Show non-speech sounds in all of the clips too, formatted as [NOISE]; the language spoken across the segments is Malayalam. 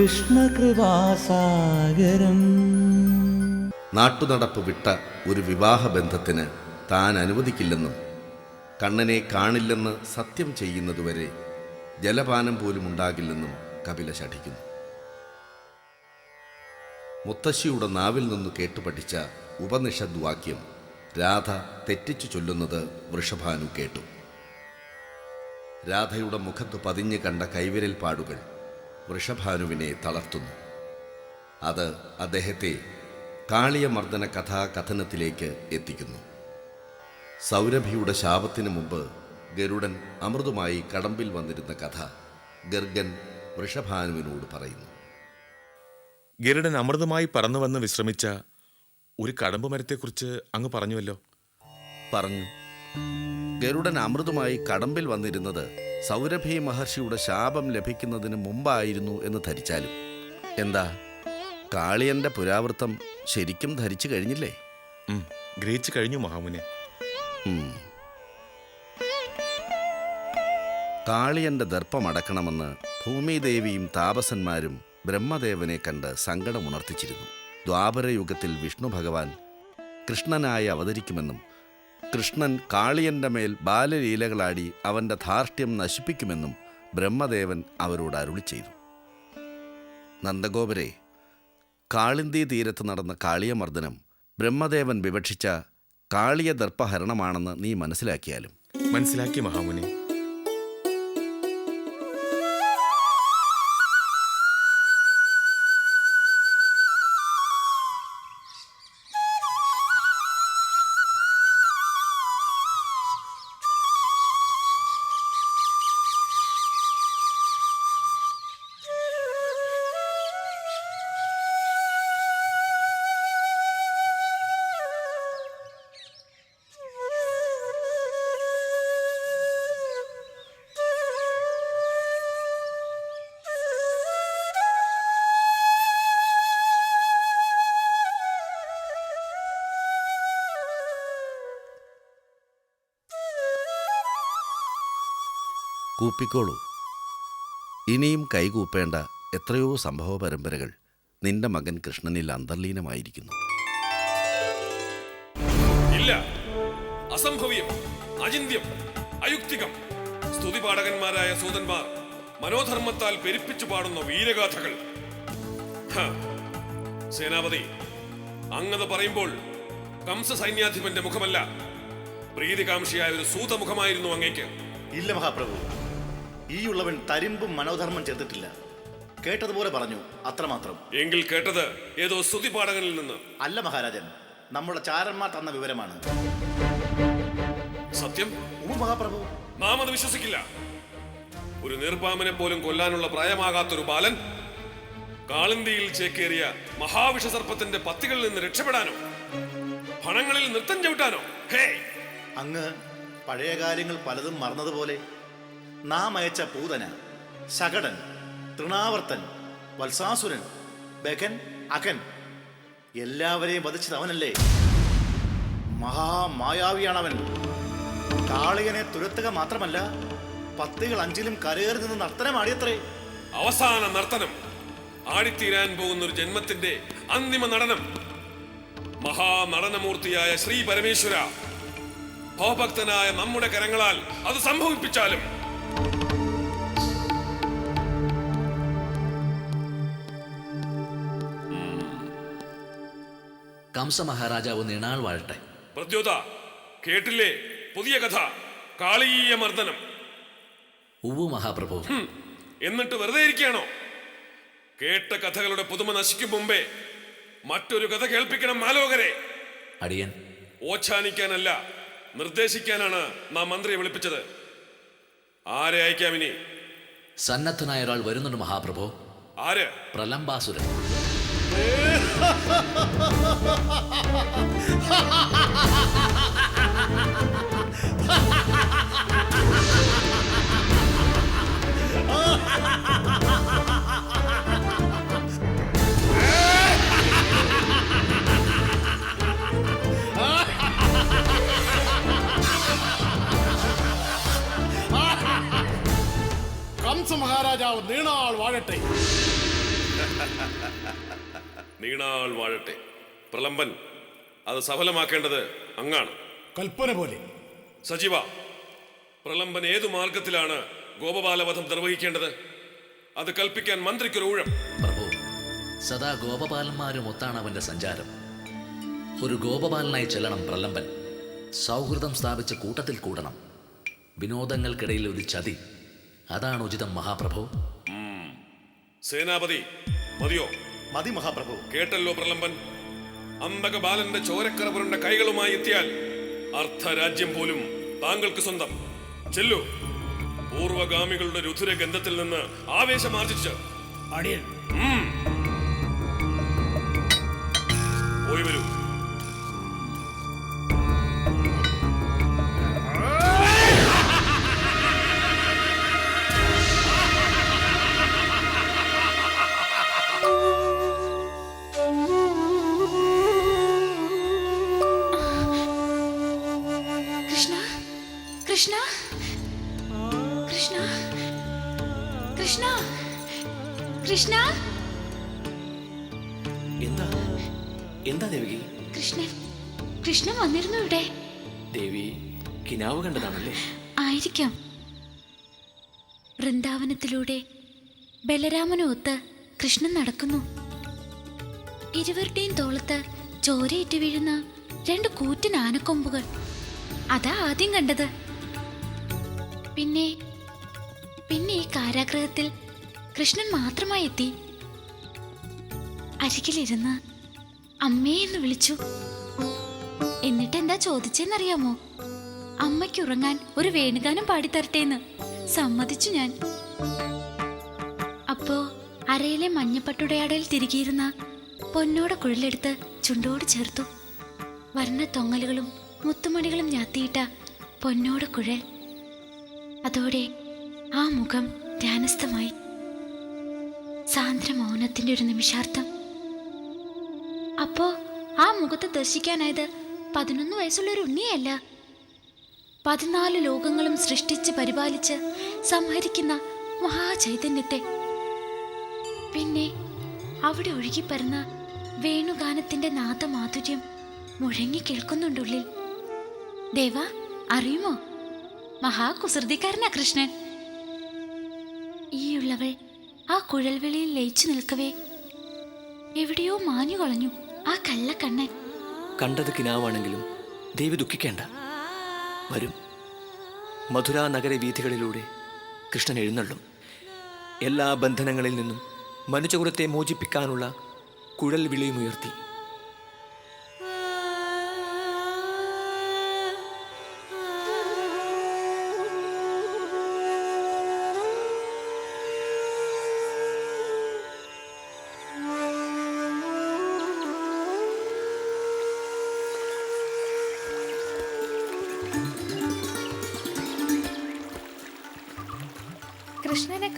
കൃഷ്ണകൃപാസാഗരം. നാട്ടുനടപ്പ് വിട്ട ഒരു വിവാഹബന്ധത്തിന് താൻ അനുവദിക്കില്ലെന്നും കണ്ണനെ കാണില്ലെന്ന് സത്യം ചെയ്യുന്നതുവരെ ജലപാനം പോലും ഉണ്ടാകില്ലെന്നും കപില ശഠിക്കുന്നു. മുത്തശ്ശിയുടെ നാവിൽ നിന്ന് കേട്ടുപഠിച്ച ഉപനിഷദ് വാക്യം രാധ തെറ്റിച്ചു ചൊല്ലുന്നത് വൃഷഭാനു കേട്ടു. രാധയുടെ മുഖത്ത് പതിഞ്ഞു കണ്ട കൈവിരൽ പാടുകൾ വൃഷഭാനുവിനെ തളർത്തുന്നു. അത് അദ്ദേഹത്തെ കാളിയമർദ്ദന കഥാകഥനത്തിലേക്ക് എത്തിക്കുന്നു. സൗരഭിയുടെ ശാപത്തിന് മുമ്പ് ഗരുഡൻ അമൃതുമായി കടമ്പിൽ വന്നിരുന്ന കഥ ഗർഗൻ വൃഷഭാനുവിനോട് പറയുന്നു. ഗരുഡൻ അമൃതമായി പറന്നുവന്ന് വിശ്രമിച്ച ഒരു കടമ്പ് മരത്തെക്കുറിച്ച് അങ്ങ് പറഞ്ഞുവല്ലോ. പറഞ്ഞു. ഗരുഡൻ അമൃതുമായി കടമ്പിൽ വന്നിരുന്നത് സൗരഭി മഹർഷിയുടെ ശാപം ലഭിക്കുന്നതിന് മുമ്പായിരുന്നു എന്ന് ധരിച്ചാലും. എന്താ? കാളിയന്റെ പുരാവൃത്തം ശരിക്കും ധരിച്ചു കഴിഞ്ഞില്ലേ? ഗ്രഹിച്ചു കഴിഞ്ഞു മഹാമുനെ. കാളിയന്റെ ദർപ്പമടക്കണമെന്ന് ഭൂമിദേവിയും താപസന്മാരും ബ്രഹ്മദേവനെ കണ്ട് സങ്കടമുണർത്തിച്ചിരുന്നു. ദ്വാപരയുഗത്തിൽ വിഷ്ണു ഭഗവാൻ കൃഷ്ണനായി അവതരിക്കുമെന്നും കൃഷ്ണൻ കാളിയന്റെ മേൽ ബാലലീലകളാടി അവന്റെ ധാർഷ്ട്യം നശിപ്പിക്കുമെന്നും ബ്രഹ്മദേവൻ അവരോട് അരുളി ചെയ്തു. നന്ദഗോപരെ കാളിന്തി തീരത്ത് നടന്ന കാളിയമർദ്ദനം ബ്രഹ്മദേവൻ വിവക്ഷിച്ച കാളിയ ദർപ്പഹരണമാണെന്ന് നീ മനസ്സിലാക്കിയാലും. മനസ്സിലാക്കി മഹാമുനെ. കൂപ്പിക്കോളൂ. ഇനിയും കൈകൂപ്പേണ്ട എത്രയോ സംഭവ പരമ്പരകൾ നിന്റെ മകൻ കൃഷ്ണനിൽ അന്തർലീനമായിരിക്കുന്നു. ഇല്ല. അസംഭവ്യം അചിന്യം അയുക്തികം. സ്തുതിപാഠകന്മാരായ സൂതന്മാർ മനോധർമ്മത്താൽ പെരുപ്പിച്ചു പാടുന്ന വീരഗാഥകൾ. ഹ, സേനാപതി അങ്ങത് പറയുമ്പോൾ കംസ സൈന്യാധിപന്റെ മുഖമല്ല. പ്രീതികാംക്ഷിയായ ഒരു സൂതമുഖമായിരുന്നു അങ്ങേക്ക്. ഇല്ല മഹാപ്രഭു. ഈ ഉള്ളവൻ തരിമ്പും മനോധർമ്മം ചെയ്തിട്ടില്ല കേട്ടതുപോലെ പറഞ്ഞു അത്രമാത്രം. എങ്കിൽ കേട്ടത് ഏതോ സ്തുതിപാഠകനിൽ നിന്ന്. അല്ല മഹാരാജൻ നമ്മുടെ ചാരന്മാർ തന്ന വിവരമാണ്. സത്യം? ഉമ മഹാപ്രഭു. നാം അത് വിശ്വസിക്കില്ല. ഒരു നിർപ്പാമനെ പോലും കൊല്ലാനുള്ള പ്രായമാകാത്തൊരു ബാലൻ കാളിന്തിയിൽ ചേക്കേറിയ മഹാവിഷസർപ്പത്തിന്റെ പത്തികളിൽ നിന്ന് രക്ഷപ്പെടാനോ? ഭണങ്ങളിൽ നൃത്തം ചവിട്ടാനോ? ഹേ! അങ്ങ് പഴയ കാര്യങ്ങൾ പലതും മറന്നതുപോലെ നാം അയച്ച പൂതന ശകടൻ തൃണാവർത്തൻ വത്സാസുരൻ ബഗൻ അകൻ എല്ലാവരെയും വധിച്ചത് അവനല്ലേ? മഹാമായാവിയാണവൻ. കാളികനെ തുരത്തുക മാത്രമല്ല പത്തികൾ അഞ്ചിലും കരയേറി നിന്ന് നർത്തനമാടിയത്രേ അവസാന നർത്തനം. ആടിത്തീരാൻ പോകുന്ന ഒരു ജന്മത്തിന്റെ അന്തിമ നടനം. മഹാനടനമൂർത്തിയായ ശ്രീ പരമേശ്വര. ഭവഭക്തനായ നമ്മുടെ കരങ്ങളാൽ അത് സംഭവിപ്പിച്ചാലും കംസ മഹാരാജാവ് നീണാൾ വാഴട്ടെ. പ്രദ്യോത കേട്ടില്ലേ? പുതിയ കഥ. കാളീയ മർദ്ദനം. ഉവ്വു മഹാപ്രഭു. എന്നിട്ട് വെറുതെ ഇരിക്കുകയാണോ? കേട്ട കഥകളുടെ പുതുമ നശിക്കും മുമ്പേ മറ്റൊരു കഥ കേൾപ്പിക്കണം മാലോകരെ. അടിയൻ. ഓച്ഛാനിക്കാനല്ല നിർദ്ദേശിക്കാനാണ് നാം മന്ത്രിയെ വിളിപ്പിച്ചത്. ആരെ അയക്കാം ഇനി? സന്നദ്ധനായ ഒരാൾ വരുന്നുണ്ട് മഹാപ്രഭു. ആര്? പ്രലംബാസുരൻ. കംസ മഹാരാജാവ് നീണാൾ വാഴട്ടെ. നീണാൾ വാഴട്ടെ. പ്രലംബൻ അത് സഫലമാക്കേണ്ടത് അങ്ങാണ്. കൽപ്പന പോലെ. സജീവ പ്രലംബൻ ഏതു മാർഗത്തിലാണ് ഗോപബാലവധം നിർവഹിക്കേണ്ടത്? അത് കൽപ്പിക്കാൻ മന്ത്രിക്കൊരു ഊഴം. പ്രഭു സദാ ഗോപപാലന്മാരും ഒത്താണ് അവന്റെ സഞ്ചാരം. ഒരു ഗോപപാലനായി ചെല്ലണം പ്രലംബൻ സൗഹൃദം സ്ഥാപിച്ച് കൂട്ടത്തിൽ കൂടണം. വിനോദങ്ങൾക്കിടയിൽ ഒരു ചതി. അതാണ് ഉചിതം മഹാപ്രഭു. സേനാപതി മതിയോ? മതി മഹാപ്രഭു. കേട്ടല്ലോ പ്രലംബൻ അന്തക ബാലന്റെ ചോരക്കറ പുരണ്ട കൈകളുമായി എത്തിയാൽ അർദ്ധരാജ്യം പോലും താങ്കൾക്ക് സ്വന്തം. ചെല്ലു. പൂർവഗാമികളുടെ രുധിര ഗന്ധത്തിൽ നിന്ന് ആവേശമാർജിച്ച് അടിയൻ. പോയി വരൂ. എന്താ? എന്താ ദേവകി? കൃഷ്ണൻ കൃഷ്ണൻ വന്നിരുന്നു ഇവിടെ. ദേവി കിനാവ് കണ്ടതാണല്ലേ? ആയിരിക്കാം. വൃന്ദാവനത്തിലൂടെ ബലരാമനൊത്ത് കൃഷ്ണൻ നടക്കുന്നു. ഇരുവരുടെയും തോളത്ത് ചോരയിട്ട് വീഴുന്ന രണ്ട് കൂറ്റൻ ആനക്കൊമ്പുകൾ. അതാ ആദ്യം കണ്ടത്. പിന്നെ പിന്നെ ഈ കാരാഗ്രഹത്തിൽ കൃഷ്ണൻ മാത്രമായി എത്തി. അരികിലിരുന്ന് അമ്മേ എന്ന് വിളിച്ചു. എന്നിട്ട് എന്താ ചോദിച്ചെന്നറിയാമോ? അമ്മയ്ക്ക് ഉറങ്ങാൻ ഒരു വേണുഗാനം പാടിത്തരട്ടേന്ന് സമ്മതിച്ചു ഞാൻ. അപ്പോ അരയിലെ മഞ്ഞപ്പട്ടുടയാടയിൽ തിരികിയിരുന്ന പൊന്നോടെ കുഴലെടുത്ത് ചുണ്ടോട് ചേർത്തു. വരണ തൊങ്ങലുകളും മുത്തുമണികളും ഞാത്തിയിട്ട പൊന്നോട് കുഴൽ. അതോടെ ആ മുഖം ധ്യാനസ്ഥമായി. സാന്ദ്ര മൗനത്തിന്റെ ഒരു നിമിഷാർത്ഥം അപ്പോ ആ മുഖത്ത് ദർശിക്കാനായത് പതിനൊന്ന് വയസ്സുള്ള ഒരു ഉണ്ണിയല്ല. പതിനാല് ലോകങ്ങളും സൃഷ്ടിച്ച് പരിപാലിച്ച് സംഹരിക്കുന്ന മഹാചൈതന്യത്തെ. പിന്നെ അവിടെ ഒഴുകിപ്പറന്ന വേണുഗാനത്തിന്റെ നാദമാധുര്യം മുഴങ്ങി കേൾക്കുന്നുണ്ടുള്ളിൽ ദേവ അറിയുമോ? മഹാകുസൃതിക്കാരനാ കൃഷ്ണൻ. ഈയുള്ളവൾ ആ കുഴൽവിളിയിൽ ലയിച്ചു നിൽക്കവേ. എവിടെയോ മാഞ്ഞു കളഞ്ഞു ആ കള്ളക്കണ്ണൻ കണ്ടത് കിനാവാണെങ്കിലും ദേവി ദുഃഖിക്കേണ്ട. വരും. മധുരാ നഗര വീഥികളിലൂടെ കൃഷ്ണൻ എഴുന്നള്ളും. എല്ലാ ബന്ധനങ്ങളിൽ നിന്നും മനുഷ്യകുലത്തെ മോചിപ്പിക്കാനുള്ള കുഴൽ വിളിയുമുയർത്തി.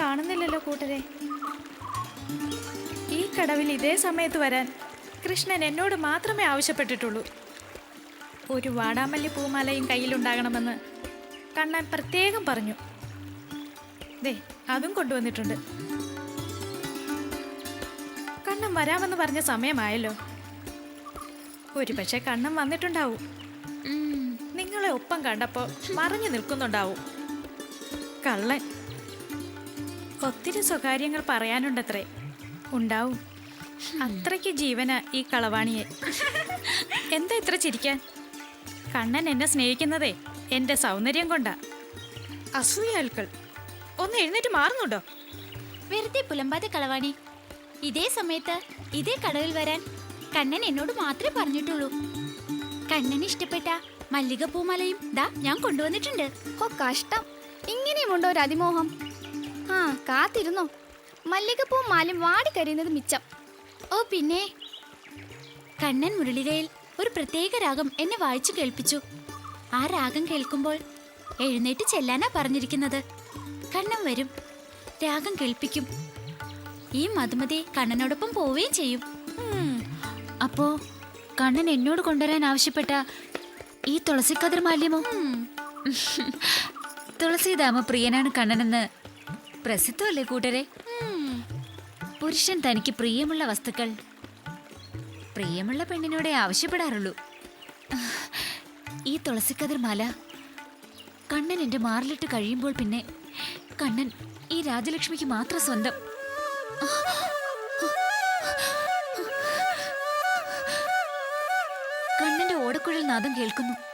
കാണുന്നില്ലല്ലോ കൂട്ടരെ. ഈ കടവിൽ ഇതേ സമയത്ത് വരാൻ കൃഷ്ണൻ എന്നോട് മാത്രമേ ആവശ്യപ്പെട്ടിട്ടുള്ളൂ. ഒരു വാടാമല്ലി പൂമാലയും കയ്യിലുണ്ടാകണമെന്ന് കണ്ണൻ പ്രത്യേകം പറഞ്ഞു. ദേ അതും കൊണ്ടുവന്നിട്ടുണ്ട്. കണ്ണൻ വരാമെന്ന് പറഞ്ഞ സമയമായല്ലോ. ഒരു പക്ഷെ കണ്ണൻ വന്നിട്ടുണ്ടാവും. നിങ്ങളെ ഒപ്പം കണ്ടപ്പോ മറിഞ്ഞു നിൽക്കുന്നുണ്ടാവും. കള്ളൻ ഒത്തിരി സ്വകാര്യങ്ങൾ പറയാനുണ്ടത്രേ. ഉണ്ടാവും. അത്രയ്ക്ക് ജീവന ഈ കളവാണിയെ. എന്താ ഇത്ര ചിരിക്കാൻ കണ്ണൻ എന്നെ സ്നേഹിക്കുന്നതേ എന്റെ സൗന്ദര്യം കൊണ്ടാ. അസൂയാൽക്കൾ ഒന്ന് എഴുന്നേറ്റ് മാറുന്നുണ്ടോ? വെറുതെ പുലമ്പാതെ കളവാണി. ഇതേ സമയത്ത് ഇതേ കടവിൽ വരാൻ കണ്ണൻ എന്നോട് മാത്രമേ പറഞ്ഞിട്ടുള്ളൂ. കണ്ണന് ഇഷ്ടപ്പെട്ട മല്ലികപ്പൂമലയും പൂമാലയും ദാ ഞാൻ കൊണ്ടുവന്നിട്ടുണ്ട്. ഓ കഷ്ടം. ഇങ്ങനെയുമുണ്ടോ ഒരു അതിമോഹം ആ കാത്തിരുന്നോ. മല്ലികപ്പൂ മാലും വാടി വാടിക്കരിയുന്നത് മിച്ചം. ഓ പിന്നെ? കണ്ണൻ മുരളികയിൽ ഒരു പ്രത്യേക രാഗം എന്നെ വായിച്ചു കേൾപ്പിച്ചു. ആ രാഗം കേൾക്കുമ്പോൾ എഴുന്നേറ്റ് ചെല്ലാനാ പറഞ്ഞിരിക്കുന്നത്. കണ്ണൻ വരും. രാഗം കേൾപ്പിക്കും. ഈ മധുമതി കണ്ണനോടൊപ്പം പോവുകയും ചെയ്യും. അപ്പോ കണ്ണൻ എന്നോട് കൊണ്ടുവരാൻ ആവശ്യപ്പെട്ട ഈ തുളസിക്കതിർ മാല്യമോ? [LAUGHS] തുളസിദാമ പ്രിയനാണ് കണ്ണനെന്ന് പ്രസിദ്ധമല്ലേ കൂട്ടരെ? പുരുഷൻ തനിക്ക് പ്രിയമുള്ള വസ്തുക്കൾ. പ്രിയമുള്ള പെണ്ണിനോടെ ആവശ്യപ്പെടാറുള്ളൂ. ഈ തുളസിക്കതിർ മാല കണ്ണൻ എന്റെ മാറിലിട്ട് കഴിയുമ്പോൾ പിന്നെ കണ്ണൻ ഈ രാജലക്ഷ്മിക്ക് മാത്രം സ്വന്തം. കണ്ണന്റെ ഓടക്കുഴൽ നാദം കേൾക്കുന്നു.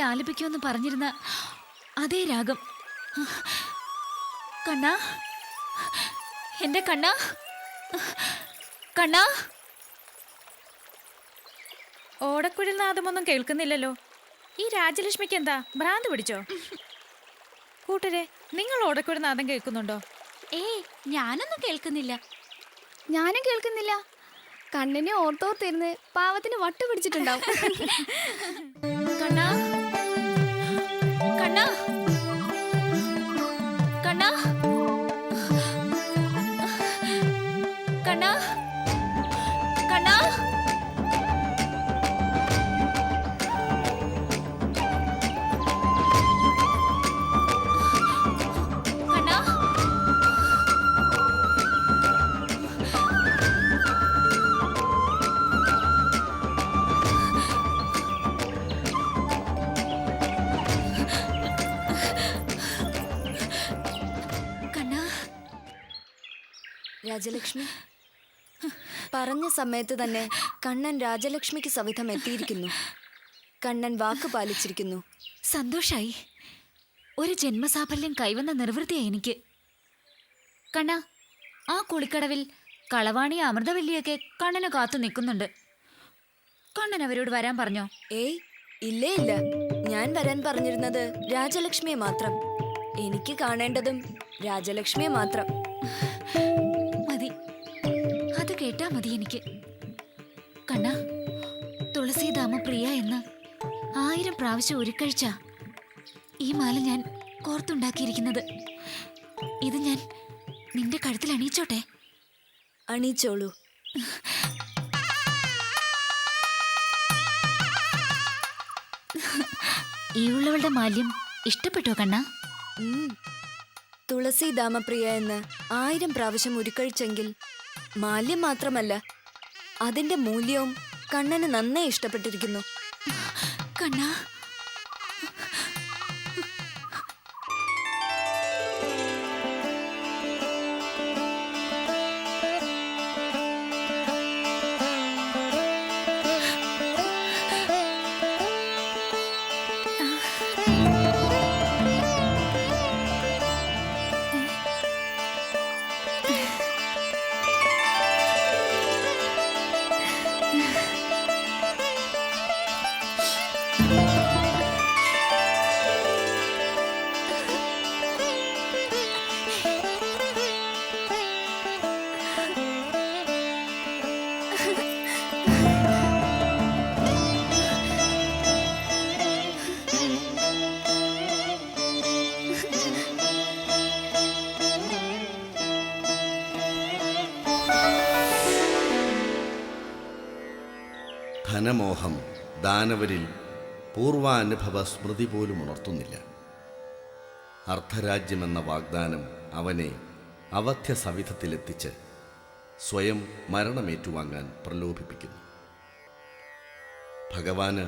വേണ്ടി ആലപിക്കുമെന്ന് പറഞ്ഞിരുന്ന അതേ രാഗം. കണ്ണ. എന്റെ കണ്ണ. കണ്ണ. ഓടക്കുഴൽ നാദമൊന്നും കേൾക്കുന്നില്ലല്ലോ. ഈ രാജലക്ഷ്മിക്ക് എന്താ? ഭ്രാന്ത് പിടിച്ചോ? കൂട്ടരെ നിങ്ങൾ ഓടക്കുഴൽ നാദം കേൾക്കുന്നുണ്ടോ? ഏയ് ഞാനൊന്നും കേൾക്കുന്നില്ല. ഞാനും കേൾക്കുന്നില്ല. കണ്ണിനെ ഓർത്തോർത്തിരുന്ന് പാവത്തിന് വട്ട് പിടിച്ചിട്ടുണ്ടാവും. [LAUGHS] രാജലക്ഷ്മി? പറഞ്ഞ സമയത്ത് തന്നെ കണ്ണൻ രാജലക്ഷ്മിക്ക് സവിധം എത്തിയിരിക്കുന്നു. കണ്ണൻ വാക്ക് പാലിച്ചിരിക്കുന്നു. സന്തോഷായി. ഒരു ജന്മസാഫല്യം കൈവന്ന നിർവൃത്തിയായി എനിക്ക്. കണ്ണ ആ കുളിക്കടവിൽ കളവാണി അമൃതവല്ലിയൊക്കെ കണ്ണന് കാത്തു നിൽക്കുന്നുണ്ട്. കണ്ണൻ അവരോട് വരാൻ പറഞ്ഞോ? ഏയ് ഇല്ലേ ഇല്ല. ഞാൻ വരാൻ പറഞ്ഞിരുന്നത് രാജലക്ഷ്മിയെ മാത്രം. എനിക്ക് കാണേണ്ടതും രാജലക്ഷ്മിയെ മാത്രം. മതി എനിക്ക്. കണ്ണ തുളസീദാമ പ്രിയ എന്ന് ആയിരം പ്രാവശ്യം ഒരുക്കഴിച്ച ഈ മാല ഞാൻ കോർത്തുണ്ടാക്കിയിരിക്കുന്നത്. ഇത് ഞാൻ നിന്റെ കഴുത്തിൽ അണിയിച്ചോട്ടെ? അണിയിച്ചോളൂ. ഈ ഉള്ളവളുടെ മാല്യം ഇഷ്ടപ്പെട്ടോ കണ്ണ. തുളസി ദാമപ്രിയ എന്ന് ആയിരം പ്രാവശ്യം ഉരുക്കഴിച്ചെങ്കിൽ മാല്യം മാത്രമല്ല അതിന്റെ മൂല്യവും കണ്ണന് നന്നായി ഇഷ്ടപ്പെട്ടിരിക്കുന്നു. കണ്ണ ദാനവരിൽ പൂർവാനുഭവ സ്മൃതി പോലും ഉണർത്തുന്നില്ല. അർദ്ധരാജ്യമെന്ന വാഗ്ദാനം അവനെ അവധ്യ സവിധത്തിലെത്തിച്ച് സ്വയം മരണമേറ്റുവാങ്ങാൻ പ്രലോഭിപ്പിക്കുന്നു. ഭഗവാന്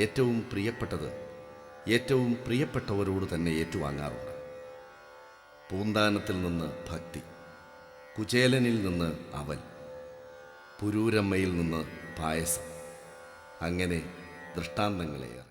ഏറ്റവും പ്രിയപ്പെട്ടത് ഏറ്റവും പ്രിയപ്പെട്ടവരോട് തന്നെ ഏറ്റുവാങ്ങാറുണ്ട്. പൂന്താനത്തിൽ നിന്ന് ഭക്തി കുചേലനിൽ നിന്ന് അവൽ പുരൂരമ്മയിൽ നിന്ന് പായസം അങ്ങനെ ദൃഷ്ടാന്തങ്ങളേറെ